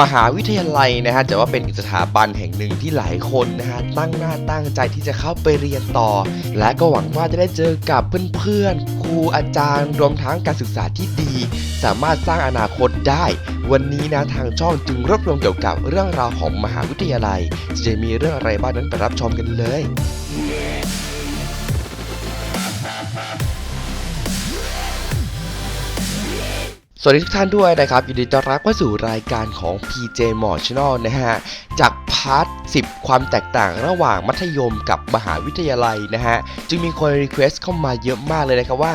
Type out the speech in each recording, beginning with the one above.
มหาวิทยาลัยนะฮะจะว่าเป็นอีกสถาบันแห่งหนึ่งที่หลายคนนะฮะตั้งหน้าตั้งใจที่จะเข้าไปเรียนต่อ และก็หวังว่าจะได้เจอกับเพื่อนๆครูอาจารย์ รวมทั้งการศึกษาที่ดี สามารถสร้างอนาคตได้ วันนี้นะทางช่องจึงรวบรวมเกี่ยวกับเรื่องราวของมหาวิทยาลัย จะมีเรื่องอะไรบ้างนั้นไปรับชมกันเลย สวัสดีทุกท่านด้วยนะครับยินดีต้อนรับเข้าสู่รายการของ PJ m o Channel นะฮะจากพาร์ท 10 ความแตกต่างระหว่างมัธยมกับมหาวิทยาลัยนะฮะจึงมีคนรีเควสเข้ามาเยอะมากเลยนะครับว่า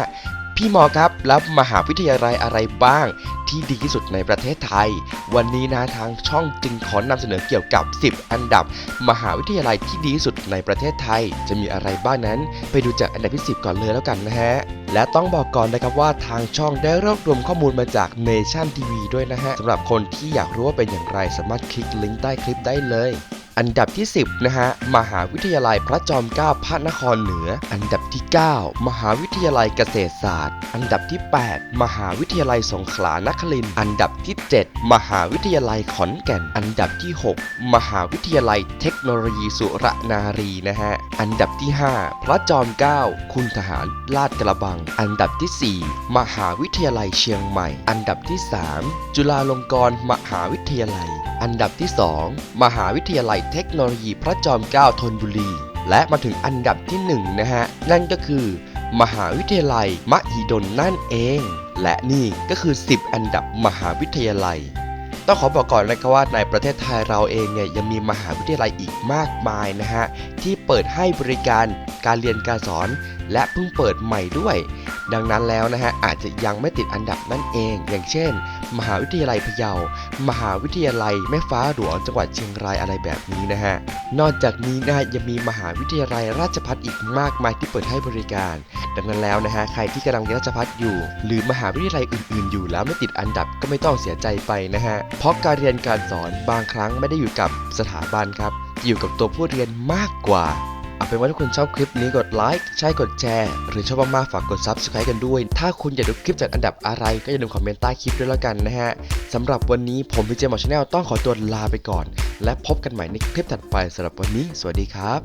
พี่หมอครับรับมหาวิทยาลัยอะไรบ้าง ที่ดีที่สุดในประเทศไทย วันนี้นะทางช่องจึงขอนำเสนอเกี่ยวกับ 10 อันดับ มหาวิทยาลัยที่ดีที่สุดในประเทศไทย จะมีอะไรบ้างนั้น ไปดูจากอันดับที่ 10 ก่อนเลยแล้วกันนะฮะ และต้องบอกก่อนนะครับว่าทางช่องได้รวบรวมข้อมูลมาจาก Nation TV ด้วยนะฮะสำหรับคนที่อยากรู้ว่าเป็นอย่างไรสามารถคลิกลิงก์ใต้คลิปได้เลย อันดับที่ 10 นะฮะ มหาวิทยาลัยพระจอมเกล้าพระนครเหนือ อันดับที่ 9 มหาวิทยาลัยเกษตรศาสตร์ อันดับที่ 8 มหาวิทยาลัยสงขลานครินอันดับที่ 7 มหาวิทยาลัยขอนแก่น อันดับที่ 6 มหาวิทยาลัยเทคโนโลยีสุรนารีนะฮะ อันดับที่ 5 พระจอมเกล้าคุณทหารลาดกระบัง อันดับที่ 4 มหาวิทยาลัยเชียงใหม่ อันดับที่ 3 จุฬาลงกรณ์มหาวิทยาลัย อันดับที่ 2 มหาวิทยาลัยเทคโนโลยีพระจอมเกล้าธนบุรี และมาถึงอันดับที่1นะฮะ นั่นก็คือ มหาวิทยาลัยมหิดลนั่นเอง และนี่ก็คือ 10 อันดับมหาวิทยาลัย ต้องขอบอกก่อนนะครับว่าในประเทศไทยเราเองเนี่ยยังมีมหาวิทยาลัยอีกมากมายนะฮะที่เปิดให้บริการการเรียนการสอน และเพิ่งเปิดใหม่ด้วย ดังนั้นแล้วนะฮะอาจจะยังไม่ติดอันดับนั่นเอง อย่างเช่น มหาวิทยาลัยพะเยา มหาวิทยาลัยแม่ฟ้าหลวงจังหวัดเชียงรายอะไรแบบนี้นะฮะนอกจากนี้นะฮะยังมีมหาวิทยาลัยราชภัฏอีกมากมายที่เปิดให้บริการ ดังนั้นแล้วนะฮะใครที่กำลังเรียนราชภัฏอยู่ หรือมหาวิทยาลัยอื่น ๆ อยู่แล้วไม่ติดอันดับก็ไม่ต้องเสียใจไปนะฮะเพราะการเรียนการสอนบางครั้งไม่ได้อยู่กับสถาบันครับ อยู่กับตัวผู้เรียนมากกว่า เอาเป็นว่าถ้าคุณชอบคลิปนี้กดไลค์ใช่กดแชร์หรือชอบมากๆฝากกด Subscribe กันด้วย ถ้าคุณอยากดูคลิปจากอันดับอะไร ก็อย่าลืมคอมเมนต์ใต้คลิปด้วยแล้วกันนะฮะสำหรับวันนี้ผมพีเจมอชแนลต้องขอตัวลาไปก่อน และพบกันใหม่ในคลิปถัดไปสำหรับวันนี้ สวัสดีครับ